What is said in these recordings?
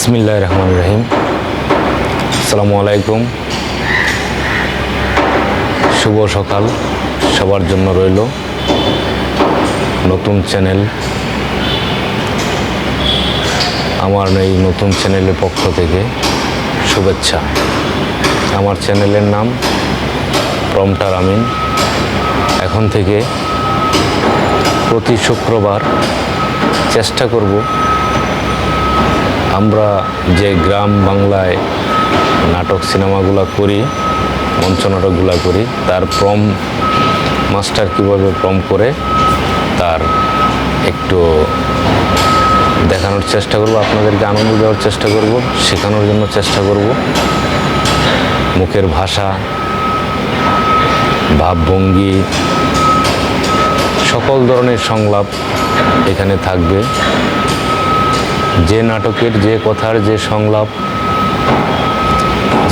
বিসমিল্লাহ রহমান রহিম। আসসালামু আলাইকুম। শুভ সকাল, সবার জন্য রইল নতুন চ্যানেল। আমার এই নতুন চ্যানেলের পক্ষ থেকে শুভেচ্ছা। আমার চ্যানেলের নাম প্রমটার আমিন। এখন থেকে প্রতি শুক্রবার চেষ্টা করব আমরা যে গ্রাম বাংলায় নাটক সিনেমাগুলো করি, মঞ্চ নাটকগুলো করি, তার প্রম মাস্টার কীভাবে প্রম করে, তার একটু দেখানোর চেষ্টা করব, আপনাদেরকে আনন্দ দেওয়ার চেষ্টা করব, শেখানোর জন্য চেষ্টা করব। মুখের ভাষা, ভাবভঙ্গি, সকল ধরনের সংলাপ এখানে থাকবে। যে নাটকের যে কথার যে সংলাপ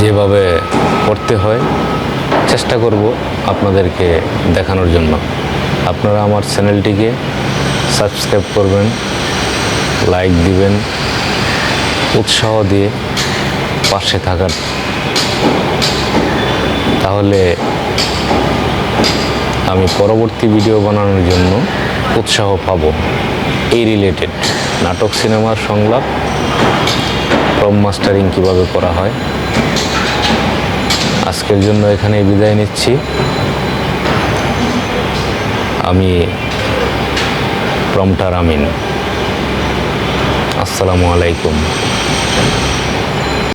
যেভাবে করতে হয়, চেষ্টা করব আপনাদেরকে দেখানোর জন্য। আপনারা আমার চ্যানেলটিকে সাবস্ক্রাইব করবেন, লাইক দিবেন, উৎসাহ দিয়ে পাশে থাকার। তাহলে আমি পরবর্তী ভিডিও বানানোর জন্য উৎসাহ পাব। এই রিলেটেড নাটক, সিনেমার সংলাপ প্রম মাস্টারিং কীভাবে করা হয়। আজকের জন্য এখানে বিদায় নিচ্ছি। আমি প্রমটার আমিন। আসসালামু আলাইকুম।